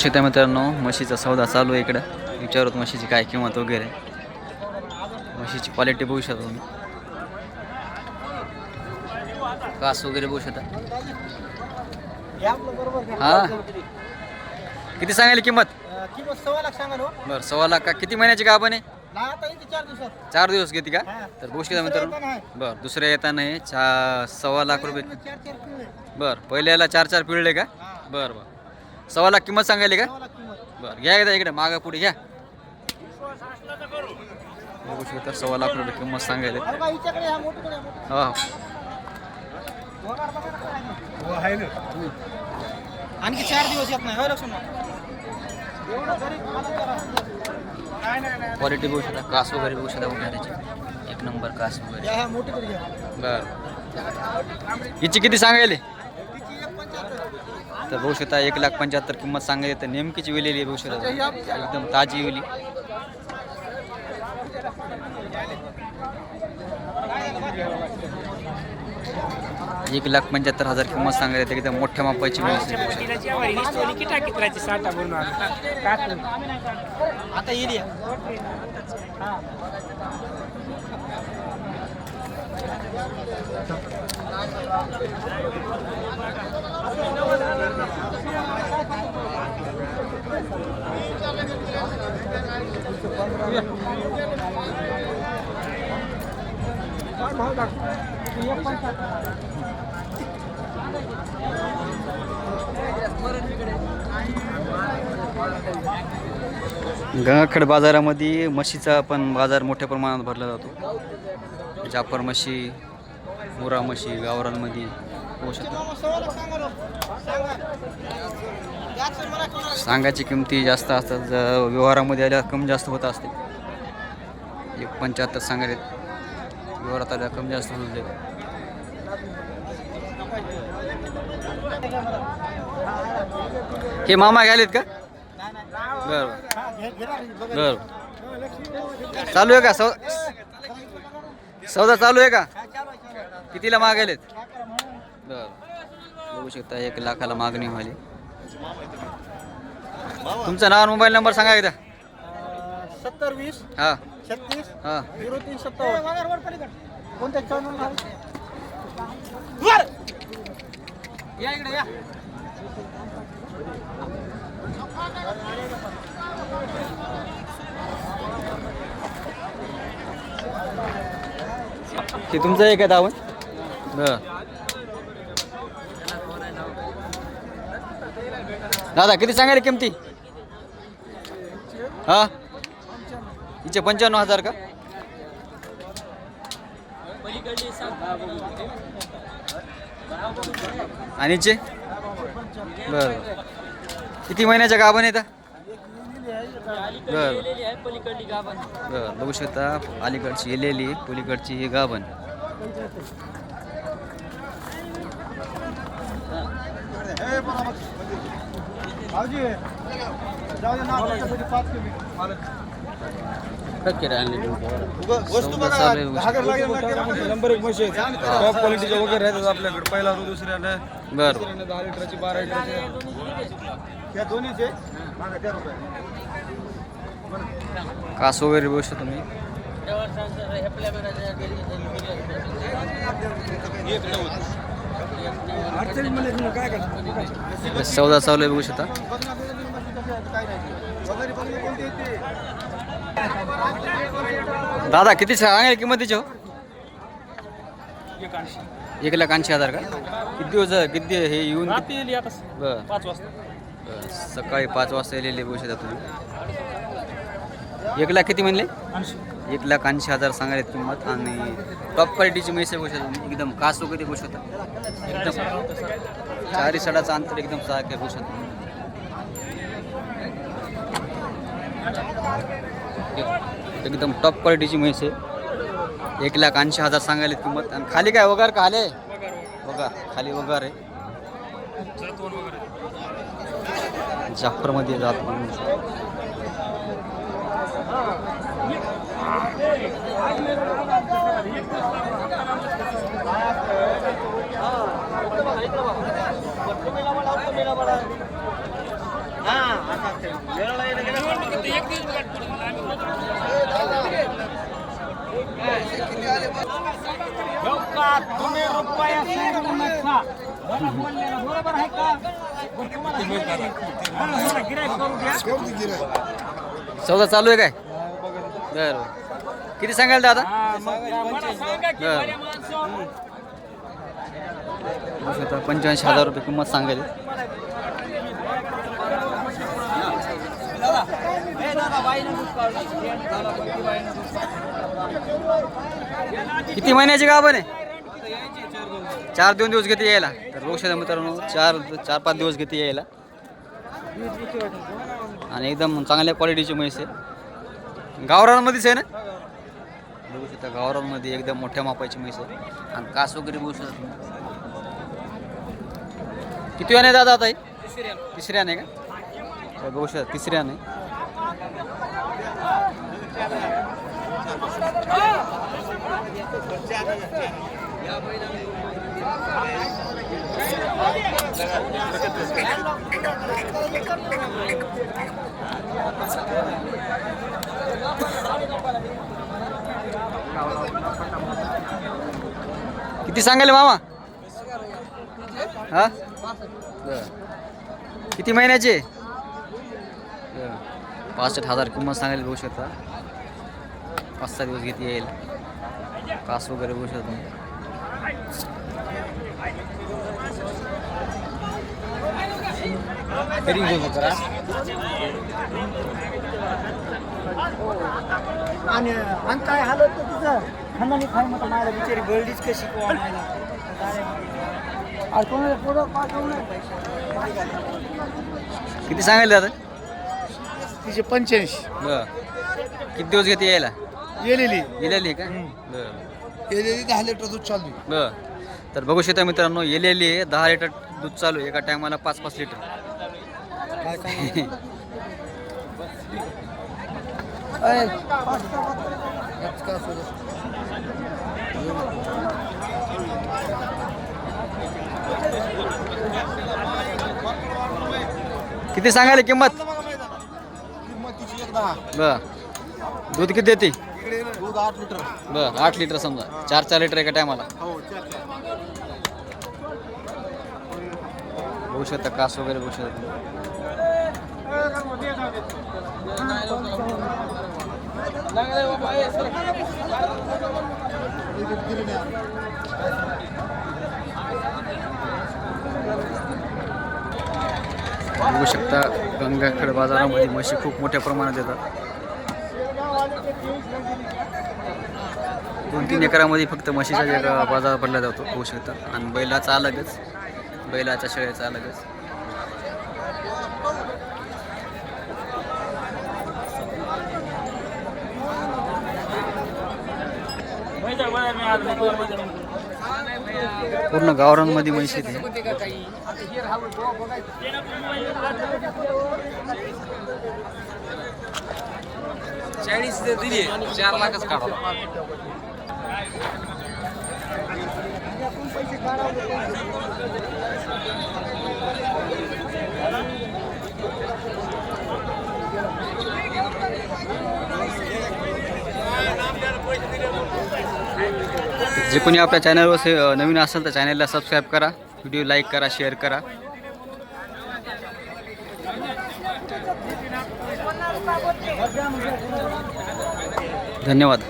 शेता मित्रांनो म्हशीचा सौदा चालू आहे इकडं. विचारत म्हशीची काय किंमत वगैरे. म्हशीची क्वालिटी बघू शकता तुम्ही. कास वगैरे बघू शकता. हा? किती सांगायला किंमत? सव्वा लाख सांगा बरं सव्वा लाख का? किती महिन्याची गाभण आहे? चार दिवस घेते का? तर बघू शकता मित्रांनो. बर बरं दुसऱ्या येताना नाही सव्वा लाख रुपये. बर बरं पहिल्याला चार चार पिळले का? बर बरं. बरं किंमत सांगायली का? सव्वा लाख बरं घ्या एकदा इकडे मागा पुढे घ्या. बघू शकता सव्वा लाख रुपये किंमत सांगायला. हा. आणखी चार दिवस येत नाही लक्ष्मण क्वालिटी बघू शकता कास वगैरे बघू शकता उघड्याची एक नंबर कास वगैरे. बरं. हिची किती सांगायले? तर बघू शकता एक लाख पंच्याहत्तर किंमत सांगायची तर नेमकीची वेलेली आहे बघू शकता एकदम ताजी वेली. एक लाख पंच्याहत्तर हजार किंमत सांगायला एकदम मोठ्या मापाची आता येईल गंगाखेड बाजारामध्ये म्हशीचा पण बाजार मोठ्या प्रमाणात भरला जातो. जाफर म्हशी मुरा म्हशी गावरांमध्ये होऊ शकतो सांगायची किमती जास्त असतात जर व्यवहारामध्ये आल्या कमी जास्त होत असते. एक पंच्याहत्तर सांगायला व्यवहारात आल्या कमी जास्त होते हे मामा घ्यालेत का? बरं. बरं. चालू आहे का? सौ सौदा चालू आहे का? कितीला मागायलेत? काय बरं. बघू शकता एक लाखाला मागणी व्हायली. तुमचं नाव आणि मोबाईल नंबर सांगा एकदा. सत्तर वीस हां. छत्तीस हां. झिरो तीन सत्तावन्न. कोणत्या चॅनल या इकडे या. ते तुमचं एक आहे दावण. बर दादा किती सांगायला किमती? हा? हिचे पंच्याण्णव हजार का? आणि हिचे बर. किती महिन्याच्या गाभण येतात बर. बर बघू शकता अलीकडची येलेली पलीकडची ही गाभण. वस्तू नंबर एक म्हशी टॉप क्वालिटीचे वगैरे राहतात आपल्याकडे पहिला रो दुसऱ्याला बर। दहा लिटरची बारा। लिटरची या दोन्हीचे कास वगैरे बघू तुम्ही। काय करतो चौदा आहे बघू शकता. दादा किती सांगायला किंमतीची हो? एक लाख ऐंशी हजार का? किती दिवस? किती हे येऊन. सकाळी पाच वाजता येलेले बघू शकता तुम्ही. एक लाख किती म्हणले? एक लाख ऐंशी हजार सांगायला किंमत आणि टॉप क्वालिटीची मैसे आहे होता एकदम कास वगैरे गोष्ट होता एकदम. चारी सडाचं अंतर एकदम सारखं बघू शकता एकदम टॉप क्वालिटीची म्हैस आहे. एक लाख ऐंशी हजार सांगायला किंमत. आणि खाली काय वगार का आले? वगार खाली वगार. आहे जाफरमध्ये जात तुम्ही रुपया नका बरोबर आहे का तुम्हाला करू द्या. चौदा चालू आहे काय बरं किती सांगाल दादा? हा, की पंच्याऐंशी हजार रुपये किंमत सांगायली किती महिन्याची गाभण आहे? चार दोन दिवस घेते यायला. तर शकता मित्रांनो चार चार पाच दिवस घेते यायला. आणि एकदम चांगल्या क्वालिटीची म्हैस आहे. गावरांमध्येच आहे ना? इथं शकता एकदम मोठ्या मापायची म्हैस आहे. आणि कास वगैरे बघू शकत किती वेळाने दादा आता तिसऱ्या तिसऱ्याने का? तर बघू तिसऱ्या तिसऱ्याने किती सांगाल मामा? हा. किती महिन्याचे. पासष्ट हजार किंमत सांगायला बघू शकता. पाच सहा दिवस घेते येईल. कास वगैरे बघू शकता तुम्ही. आणि आणि काय हालत तर खाय मग बिचारी बर्डीच कशी कोणाला कोणाला पुढं पाठवलं किती सांगायला दादा? तिचे पंच्याऐंशी. बरं. किती दिवस घेते यायला? गेलेली गेलेली का? बरं. गेलेली दहा लिटर दूध चालू बरं. तर बघू शकता मित्रांनो येलेली आहे दहा लिटर दूध चालू आहे. एका टायमाला पाच पाच लिटर. किंमत किती सांगायला किंमत? बर. दूध किती देते? दूध आठ लिटर बर आठ लिटर समजा. चार चार लिटर एका टायमाला होऊ शकत बघू शकता कास वगैरे बघू शकता. बघू शकता गंगाखेड बाजारामध्ये म्हशी खूप मोठ्या प्रमाणात येतात. दोन तीन एकरामध्ये फक्त म्हशीचा एक बाजार भरला जातो होऊ शकता. आणि बैलाचा अलगच बैलाच्या शेळ्याचा अलगच. पूर्ण गावरांमध्ये म्हैस येते. चाळीस दिली चार लाखच काढा. जे कोणी आपल्या चॅनलवर नवीन असेल तर चॅनलला सबस्क्राईब करा व्हिडिओ लाईक करा शेअर करा. धन्यवाद.